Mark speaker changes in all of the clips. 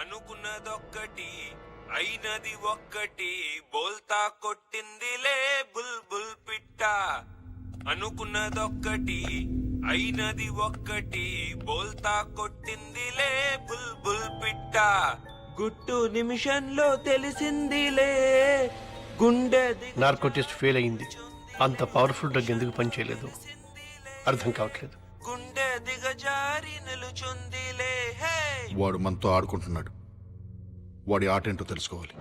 Speaker 1: అనుకున్నదొక్కటి అయినది ఒక్కటి. బోల్తా కొట్టిందిలే బుల్ బుల్ పిట్ట. అనుకున్నదొక్కటి అయినది ఒక్కటి. బోల్తా కొట్టిందిలే బుల్ బుల్ పిట్ట. గుట్టు నిమిషంలో తెలిసిందిలే. గుండె
Speaker 2: నార్కోటిస్ట్ ఫెయిల్ అయింది అంత పవర్ఫుల్ డ్రగ్ ఎందుకు పనిచేయలేదు? అర్థం కావట్లేదు.
Speaker 1: గుండె దిగజారి నిలుచుందిలే హే.
Speaker 3: వాడు మనతో ఆడుకుంటున్నాడు. వాడి ఆటేంటో తెలుసుకోవాలి.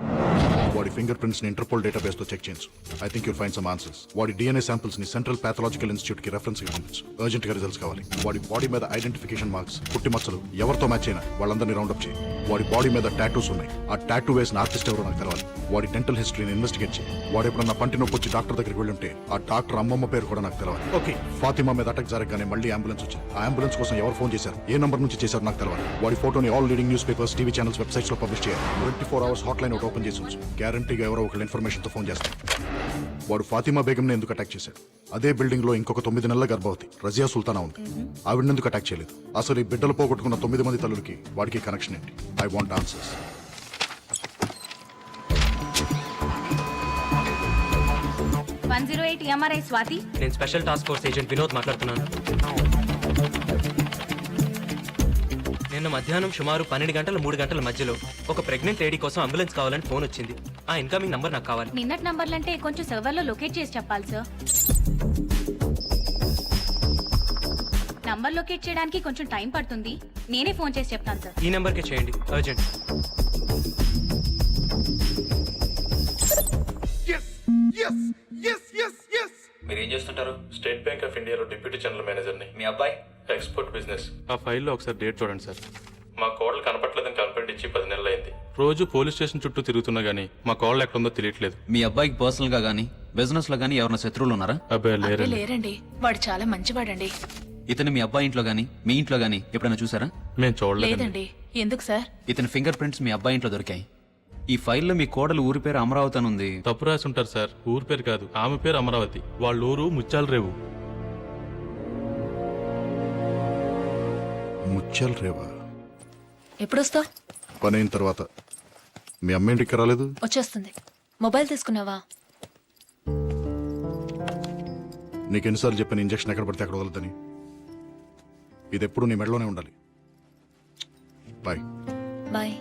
Speaker 3: వాడి ఫింగర్ ప్రింట్స్ని ఇంటర్పోల్ డేటాబేస్తో చెక్ చేయించు. I think you find some answers వాడి డిఎన్ఏ శాంపిల్స్ని సెంట్రల్ పాథలాజికల్ ఇన్స్టిట్యూట్కి రెఫరెన్స్గా పంపించు. అర్జెంట్గా రిజల్ట్స్ కావాలి. వాడి బాడీ మీద ఐడెంటిఫికేషన్ మార్క్స్ పుట్టి మచ్చలు ఎవరితో మ్యాచ్ అయినా వాళ్ళందరినీ రౌండప్ చేయి. వాడి బాడీ మీద టాటూస్ ఉన్నాయి. ఆ టాటూ వేసిన ఆర్టిస్ట్ ఎవరో నాకు తెలవాలి. వాడి డెంటల్ హిస్టరీని ఇన్వెస్టిగేట్ చేయి. వాడు ఎప్పుడన్నా పంటి నొప్పి వచ్చి డాక్టర్ దగ్గరికి వెళ్ళి ఉంటే ఆ డాక్టర్ అమ్మమ్మ పేరు కూడా నాకు తెలవాలి.
Speaker 2: ఓకే
Speaker 3: ఫాతిమా మీద అటాక్ జరగగానే మళ్ళీ అంబులెన్స్ వచ్చింది ఆ అంబులెన్స్ కోసం ఎవరు ఫోన్ చేశారు? ఏ నంబర్ నుంచి చేశారు నాకు తెలవాలి. వాడి ఫోటోని all leading newspapers TV channels వెబ్సైట్స్లో publish చేయాలి. Twenty four hours hot line ఒకటి ఓపెన్ చేసి గ్యారంటీగా ఎవరో ఒకళ్ళు ఇన్ఫర్మేషన్తో ఫోన్ చేస్తారు. వాడు ఫాతిమా బేగం ఎందుకు అటాక్ చేశాడు? అదే బిల్డింగ్లో ఇంకొక తొమ్మిది నెలల గర్భవతి రజియా సుల్తానా ఉంది. ఆవిడ ఎందుకు అటాక్ చేయలేదు? అసలు ఈ బిడ్డలు పోగొట్టుకున్న తొమ్మిది మంది తల్లులకి వాడికి కనెక్షన్ ఏంటి? I want answers
Speaker 4: one zero eight MRI Swathi.
Speaker 5: నేను special task force agent Vinod మాట్లాడుతున్నాను. నిన్న మధ్యాహ్నం సుమారు పన్నెండు గంటల మూడు గంటల మధ్యలో ఒక ప్రెగ్నెంట్ లేడీ కోసం అంబులెన్స్ కావాలని ఫోన్ వచ్చింది. ఆ ఇన్కమింగ్ నంబర్ నాకు కావాలి.
Speaker 4: నిన్నటి నంబర్లంటే కొంచెం సర్వర్లో లొకేట్ చేసి చెప్పాలి సార్ నంబర్ లొకేట్ చేయడానికి కొంచెం టైం పడుతుంది. నేనే ఫోన్ చేసి చెప్తాను సార్
Speaker 5: ఈ నెంబర్కే చేయండి. అర్జెంట్
Speaker 6: మీరు ఏం చేస్తుంటారు
Speaker 7: స్టేట్ బ్యాంక్ ఆఫ్ ఇండియాలో డిప్యూటీ జనరల్ మేనేజర్ని
Speaker 6: మీ అబ్బాయి?
Speaker 7: ఎక్స్పోర్ట్ బిజినెస్ ఆ ఫైల్లో ఒకసారి డేట్ చూడండి సార్. మా కోడలు కనపట్లేదని కంప్లైంట్ ఇచ్చి పది నెలలు అయింది. రోజు పోలీస్ స్టేషన్ చుట్టూ తిరుగుతున్నా గానీ మా కోడలు ఎక్కడుందో తెలియట్లేదు.
Speaker 6: మీ అబ్బాయికి పర్సనల్గా గానీ బిజినెస్లో గానీ ఎవరైనా శత్రువులు ఉన్నారా?
Speaker 7: అబ్బాయి
Speaker 8: అబ్బే
Speaker 7: లేరండి
Speaker 8: లేరండి. వాడు చాలా మంచివాడండి.
Speaker 6: ఇతను మీ అబ్బాయి ఇంట్లో గానీ మీ ఇంట్లో గానీ ఎప్పుడైనా చూసారా?
Speaker 7: మేము చూడలేదండి.
Speaker 8: లేదండి. ఎందుకు సార్?
Speaker 6: ఇతని ఫింగర్ ప్రింట్స్ మీ అబ్బాయి ఇంట్లో దొరికాయి. ఈ ఫైల్లో మీ కోడలు ఊరి పేరు అమరావతి అని ఉంది.
Speaker 7: తప్పు రాసి ఉంటారు సార్. ఊరు పేరు కాదు. ఆమె పేరు అమరావతి. వాళ్ళ ఊరు ముత్యాల రేవు.
Speaker 3: ముత్యాల రేవా?
Speaker 8: ఎప్పుడు వస్తావు
Speaker 3: పని అయిన తర్వాత. మీ అమ్మ ఇంటికి రాలేదు?
Speaker 8: వచ్చేస్తుంది. మొబైల్ తీసుకున్నావా?
Speaker 3: నీకు ఎన్నిసార్లు చెప్పిన ఇంజక్షన్ ఎక్కడ పడితే అక్కడ వదలదని ఇది ఎప్పుడు నీ మెడలోనే ఉండాలి. Bye.
Speaker 8: Bye.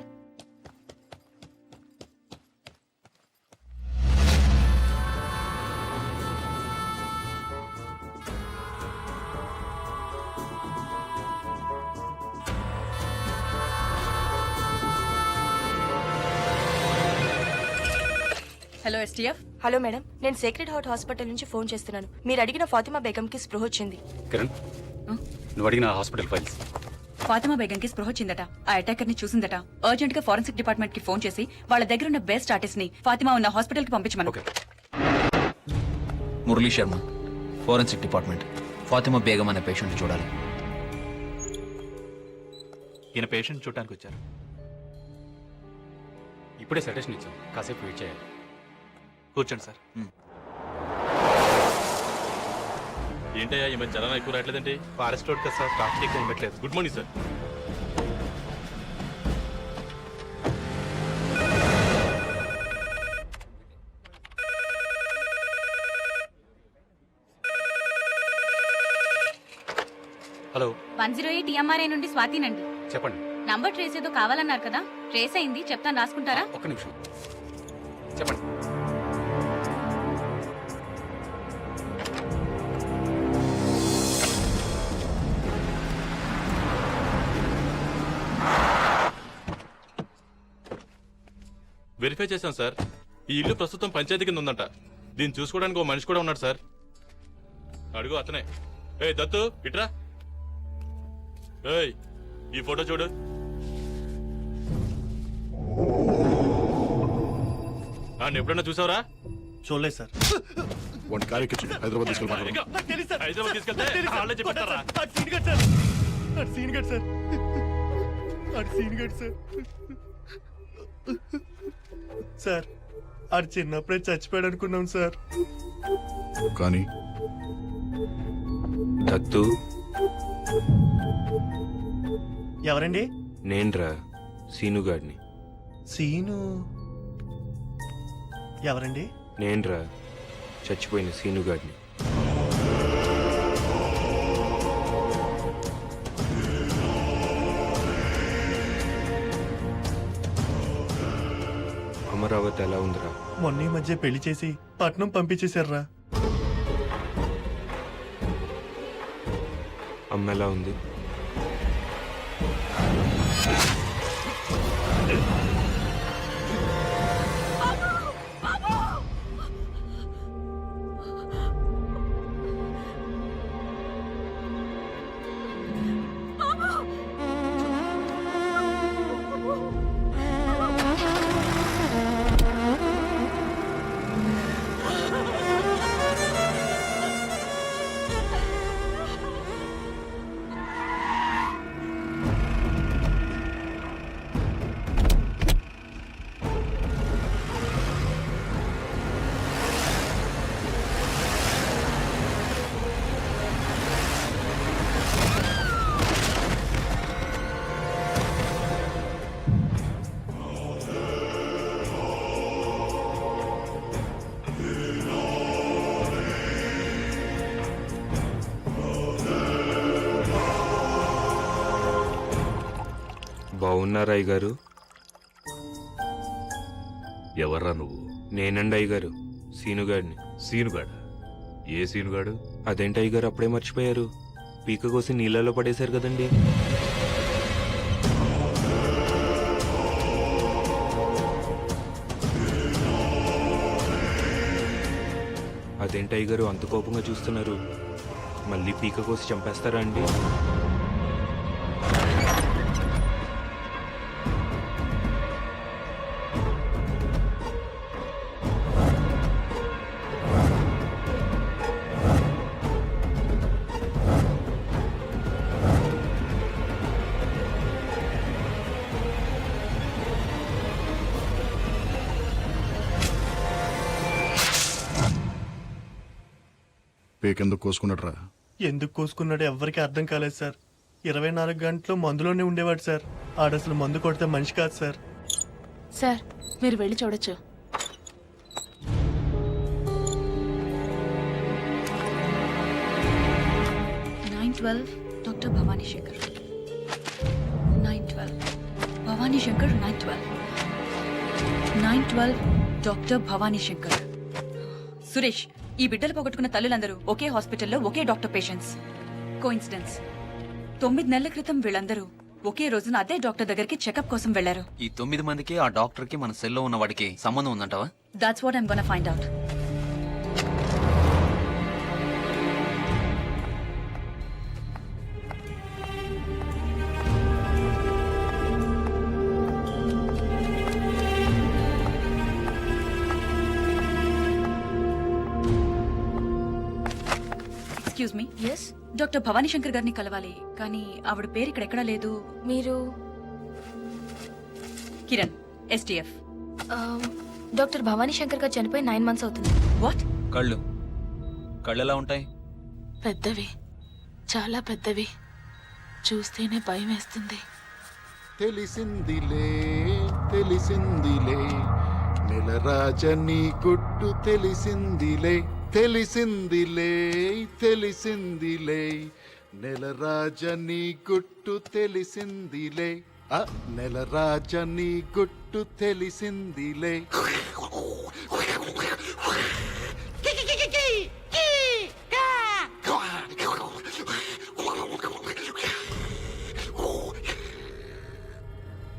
Speaker 9: Hello STF
Speaker 10: hello madam నేను సేక్రెడ్ హార్ట్ హాస్పిటల్ నుంచి ఫోన్ చేస్తున్నాను. మీరు అడిగిన ఫాతిమా బేగంకి స్పృహ వచ్చింది.
Speaker 11: కిరణ్ నువ్వు అడిగిన హాస్పిటల్ ఫైల్స్.
Speaker 9: ఫాతిమా బేగంకి స్పృహ వచ్చిందట ఆ అటాకర్ని చూసిందట. అర్జెంట్గా ఫారెన్సిక్ డిపార్ట్మెంట్కి ఫోన్ చేసి వాళ్ళ దగ్గర ఉన్న బెస్ట్ ఆర్టిస్ట్ని ఫాతిమా ఉన్న హాస్పిటల్కి పంపించమను
Speaker 6: మురళీ శర్మ ఫోరెన్సిక్ డిపార్ట్మెంట్ ఫాతిమా బేగం అనే పేషెంట్ చూడాలి.
Speaker 11: ఈయన పేషెంట్ చూడటానికి వచ్చారు. ఇప్పుడే సజెషన్ ఇచ్చాం. కాసేపు వెయిట్ చేయాలి. కూర్చోండి సార్.
Speaker 7: ఏంటయ్యా ఈ మధ్య జనం ఎక్కువ రావట్లేదండి? ఫారెస్ట్ రోడ్ కదా సార్ ట్రాఫిక్ ఎక్కువ ఉండట్లేదు. Good morning sir.
Speaker 11: Hello.
Speaker 4: One zero eight MRI నుండి స్వాతినండి.
Speaker 11: చెప్పండి.
Speaker 4: నంబర్ ట్రేస్ ఏదో కావాలన్నారు కదా ట్రేస్ అయింది చెప్తాను రాసుకుంటారా?
Speaker 11: ఒక్క నిమిషం. చెప్పండి.
Speaker 7: వెరిఫై చేశాం సార్ ఈ ఇల్లు ప్రస్తుతం పంచాయతీ కింద ఉందంట. దీన్ని చూసుకోవడానికి ఓ మనిషి కూడా ఉన్నాడు సార్ అడుగు అతనే. ఏ దత్తు ఇట్రా. ఏయ్ ఈ ఫోటో చూడు. ఆ, ఎప్పుడన్నా చూసావరా?
Speaker 2: చూడలేదు సార్
Speaker 3: వాడిని హైదరాబాద్ తీసుకెళ్ళి
Speaker 7: హైదరాబాద్ తీసుకెళ్తే వాళ్ళే చెప్పారా
Speaker 2: సార్ ఆడు చిన్నప్పుడే చచ్చిపోయాడు అనుకున్నాం సార్.
Speaker 3: కానీ
Speaker 5: దత్తు
Speaker 2: ఎవరండి?
Speaker 5: నేన్రా
Speaker 12: సీనుగాడిని
Speaker 2: సీను? ఎవరండి?
Speaker 12: నేనురా చచ్చిపోయిన సీనుగాడిని అమరావతి ఎలా ఉందిరా?
Speaker 2: మొన్న ఈ మధ్య పెళ్ళి చేసి పట్నం పంపించేశారా
Speaker 12: అమ్మ ఎలా ఉంది? బాగున్నారా అయ్య గారు
Speaker 1: ఎవర్రా నువ్వు?
Speaker 12: నేనండి అయ్య గారు సీనుగాడిని.
Speaker 1: సీనుగాడు? ఏ సీనుగాడు?
Speaker 12: అదేంటి అయ్య గారు అప్పుడే మర్చిపోయారు? పీక కోసి నీళ్ళలో పడేశారు కదండి. అదేంటి అయ్య గారు అంత కోపంగా చూస్తున్నారు? మళ్ళీ పీక కోసి చంపేస్తారా అండి?
Speaker 3: పేకెందుకు కోసుకున్నాడు రా
Speaker 2: ఎందుకు కోసుకున్నాడో ఎవ్వరికి అర్థం కాలేదు సార్. ఇరవై నాలుగు గంటలు మందులోనే ఉండేవాడు సార్. ఆడసలు మందు కొడితే మనిషి కాదు సార్.
Speaker 10: సార్ మీరు వెళ్ళి చూడొచ్చు.
Speaker 9: Nine twelve doctor Bhavani Shankar. Nine twelve Bhavani Shankar nine twelve. Nine twelve doctor Bhavani Shankar. Suresh ఈ బిడ్డలు పోగొట్టుకున్న తల్లులందరూ ఒకే హాస్పిటల్లో ఒకే డాక్టర్ పేషెంట్స్. కోఇన్సిడెన్స్ తొమ్మిది నెలల క్రితం వీళ్ళందరూ ఒకే రోజున అదే డాక్టర్ దగ్గరికి చెకప్ కోసం వెళ్ళారు
Speaker 6: ఈ తొమ్మిది మందికి ఆ డాక్టర్కి మన సెల్లో ఉన్న వాడికి సంబంధం ఉందంటావా?
Speaker 9: That's what I'm gonna find out doctor Bhavani Shankar గారిని కలవాలి. కానీ ఆవిడ పేరు ఇక్కడ ఎక్కడా లేదు.
Speaker 10: మీరు?
Speaker 9: కిరణ్ ఎస్టీఎఫ్.
Speaker 10: డాక్టర్ భవానీ శంకర్ గారు చనిపోయి నైన్ మంత్స్ అవుతుంది.
Speaker 9: వాట్?
Speaker 6: కళ్ళు. కళ్ళు ఎలా ఉంటాయి?
Speaker 10: పెద్దవి. చాలా పెద్దవి. చూస్తేనే భయం వేస్తుంది.
Speaker 3: తెలిసిందిలే తెలిసిందిలే. నెలరాజని గుట్టు తెలిసిందిలే. తెలిసిందిలే తెలిసిందిలే. నెలరాజని గుట్టు తెలిసిందిలే. ఆ నెలరాజని గుట్టు తెలిసిందిలే.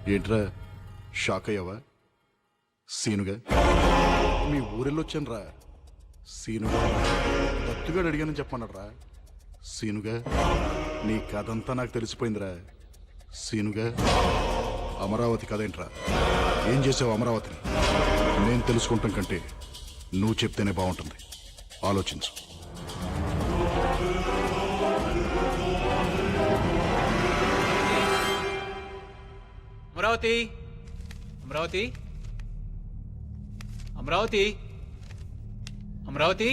Speaker 3: ఏంట్రా షాక్ అయ్యావా? సీనుగా? మీ ఊరెళ్ళొచ్చాను రా సీనుగా దత్తుగాడు అడిగానని చెప్పన్నాడరా. సీనుగా నీ కథంతా నాకు తెలిసిపోయిందిరా. సీనుగా అమరావతి కథ ఏంట్రా? ఏం చేసావు అమరావతిని? నేను తెలుసుకుంటాం కంటే నువ్వు చెప్తేనే బాగుంటుంది. ఆలోచించు.
Speaker 6: అమరావతి? అమరావతి? అమరావతి? అమరావతి?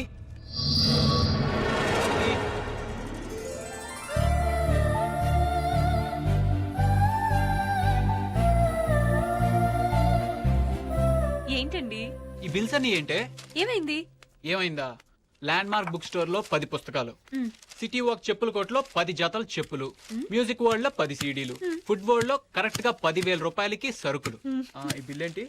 Speaker 6: ఏంటండి?
Speaker 13: ఈ బిల్స్ అన్ని ఏంటే?
Speaker 8: ఏమైంది?
Speaker 13: ఏమైందా? ల్యాండ్ మార్క్ బుక్ స్టోర్లో పది పుస్తకాలు. సిటీ వాక్ చెప్పుల కోట్లో పది జతలు చెప్పులు. మ్యూజిక్ వరల్డ్లో పది సీడీలు. ఫుడ్ వరల్డ్లో కరెక్ట్గా పదివేల రూపాయలకి సరుకులు. ఈ బిల్ ఏంటి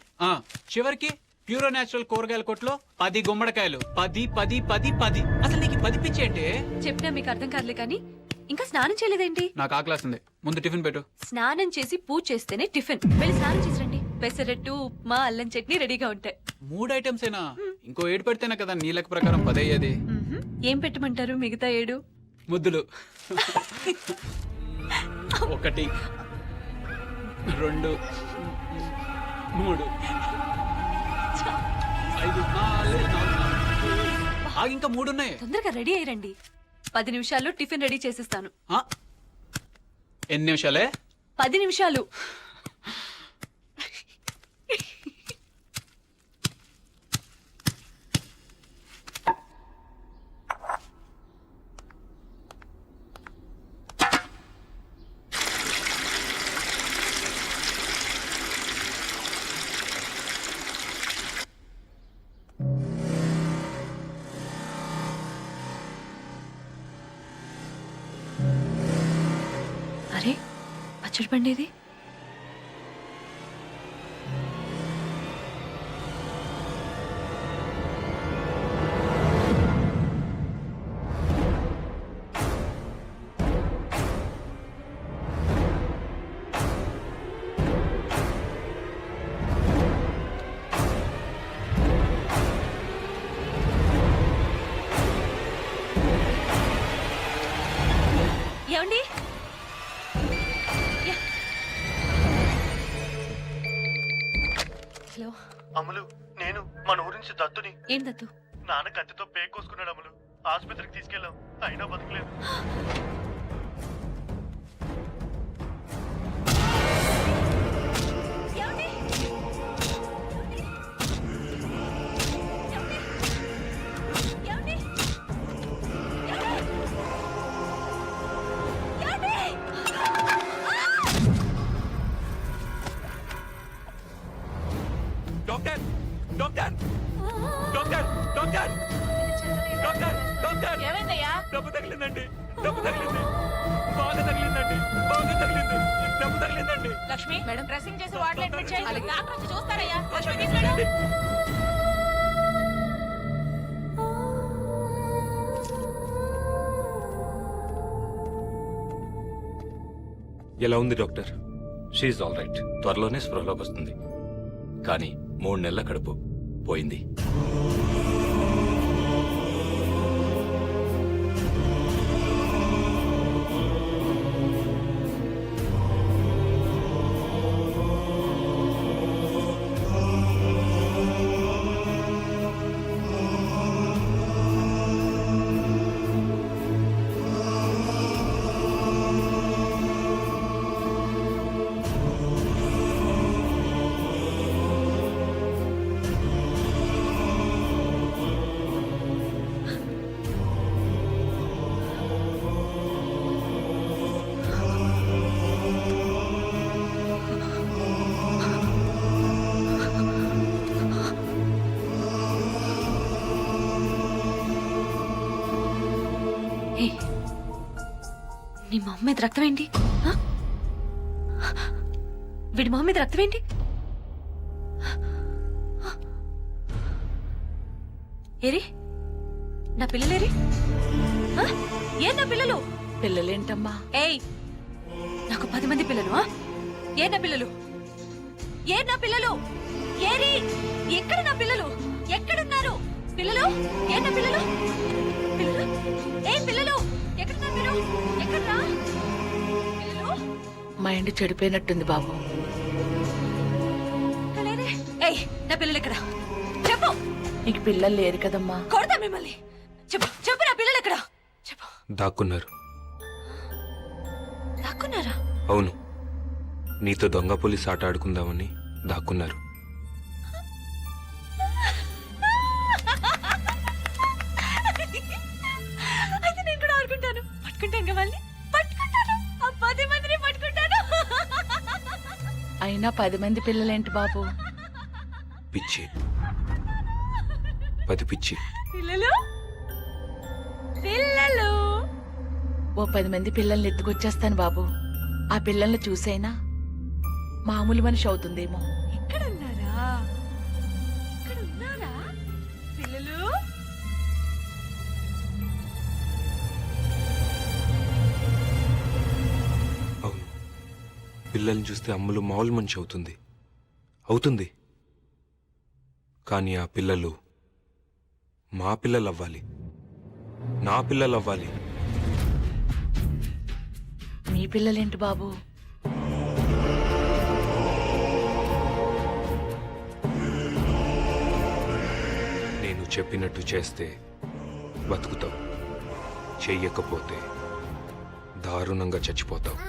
Speaker 13: చివరికి ప్యూరో నేచురల్ కూరగాయల కొట్లో పది గుమ్మడికాయలు. పది పది పది పది. అసలు నీకు ఈ పది పిచ్చి ఏంటి
Speaker 8: చెప్పినా మీకు అర్థం కాదులే కానీ ఇంకా స్నానం చేయలేదేంటి?
Speaker 13: నాకు ఆకలేస్తుంది ముందు టిఫిన్ పెట్టు.
Speaker 8: స్నానం చేసి పూజ చేస్తేనే టిఫిన్. వెళ్ళి స్నానం చేసి రండి పెసరట్టు ఉప్మా అల్లం చట్నీ రెడీగా ఉంటాయి.
Speaker 13: మూడు ఐటమ్స్ ఏనా? ఇంకో ఏడు పెడితేనే కదా నీ లెక్క ప్రకారం పది అయ్యేది.
Speaker 8: ఏం పెట్టమంటారు మిగతా ఏడు?
Speaker 13: ముద్దులు. ఒకటి రెండు మూడు. ఆగు, ఇంకా మూడు ఉన్నాయి
Speaker 8: తొందరగా రెడీ అయ్యండి పది నిమిషాల్లో టిఫిన్ రెడీ చేసిస్తాను?
Speaker 13: ఎన్ని నిమిషాలే?
Speaker 8: పది నిమిషాలు. పచ్చడి పండి
Speaker 2: అమలు నేను మన ఊరి నుంచి దత్తుని.
Speaker 8: ఏం దత్తు?
Speaker 2: నాన్న కత్తితో పేక్ కోసుకున్నాడు అమలు ఆసుపత్రికి తీసుకెళ్ళాం. అయినా బతకలేదు.
Speaker 12: Doctor! Doctor! Doctor! Doctor! Doctor!
Speaker 8: ఏమైందయ్యా?
Speaker 12: డబ్బు తగిలిందండి. డబ్బు తగిలింది. బాగా తగిలిందండి. బాగా తగిలింది. డబ్బు తగిలిందండి.
Speaker 8: లక్ష్మి మేడం. డ్రెస్సింగ్ చేసి వార్డులో అడ్మిట్ చేయాలి డాక్టర్. వచ్చి చూస్తారయ్యా. లక్ష్మి తీసుకెళ్ళు.
Speaker 12: ఎలా ఉంది డాక్టర్?
Speaker 11: షీఈ్ ఆల్ రైట్ త్వరలోనే స్పృహలోకి వస్తుంది. కానీ మూడు నెలల కడుపు. పోయింది.
Speaker 8: నీ మొహం మీద రక్తం ఏంటి? వీడి మొహం మీద రక్తం ఏంటి? ఏరి? నా పిల్లలేరి ఆ? ఏ నా పిల్లలు?
Speaker 14: పిల్లలేంటమ్మా?
Speaker 8: ఏయ్! నాకు పది మంది పిల్లలు? ఏ నా పిల్లలు? ఏ నా పిల్లలు? ఏరి! ఎక్కడ నా పిల్లలు? ఎక్కడున్నారు? పిల్లలు? ఏ నా పిల్లలు పిల్లలు?
Speaker 14: మైండ్ చెడిపోయినట్టుంది బాబు.
Speaker 8: ఇక్కడ నా పిల్లలు ఎక్కడ? చెప్పు.
Speaker 14: నీకు పిల్లలు లేరు కదమ్మా.
Speaker 8: కొడతా మిమ్మల్ని. చెప్పు చెప్పు నా పిల్లలు ఎక్కడ? చెప్పు.
Speaker 12: దాక్కున్నారు.
Speaker 8: దాక్కున్నారా?
Speaker 12: అవును. నీతో దొంగ పోలీస్ ఆట ఆడుకుందామని దాక్కున్నారు.
Speaker 8: పట్టుకుంటాను కదా వాళ్ళని? పట్టుకుంటాను. ఆ పది మందిని పట్టుకుంటాను.
Speaker 14: అయినా పది మంది పిల్లలేంటి బాబు?
Speaker 12: పిచ్చి. పది పిచ్చి.
Speaker 8: పిల్లలు? పిల్లలు?
Speaker 14: ఓ పది మంది పిల్లల్ని ఎత్తుకొచ్చేస్తాను బాబు. ఆ పిల్లల్ని చూసైనా మామూలు మనిషి అవుతుందేమో.
Speaker 12: పిల్లల్ని చూస్తే అమ్ములు మామూలు మనిషి అవుతుంది. అవుతుంది. కానీ ఆ పిల్లలు మా పిల్లలు అవ్వాలి నా పిల్లలు అవ్వాలి
Speaker 14: మీ పిల్లలేంటి బాబు?
Speaker 12: నేను చెప్పినట్టు చేస్తే బతుకుతావు. చెయ్యకపోతే దారుణంగా చచ్చిపోతావు.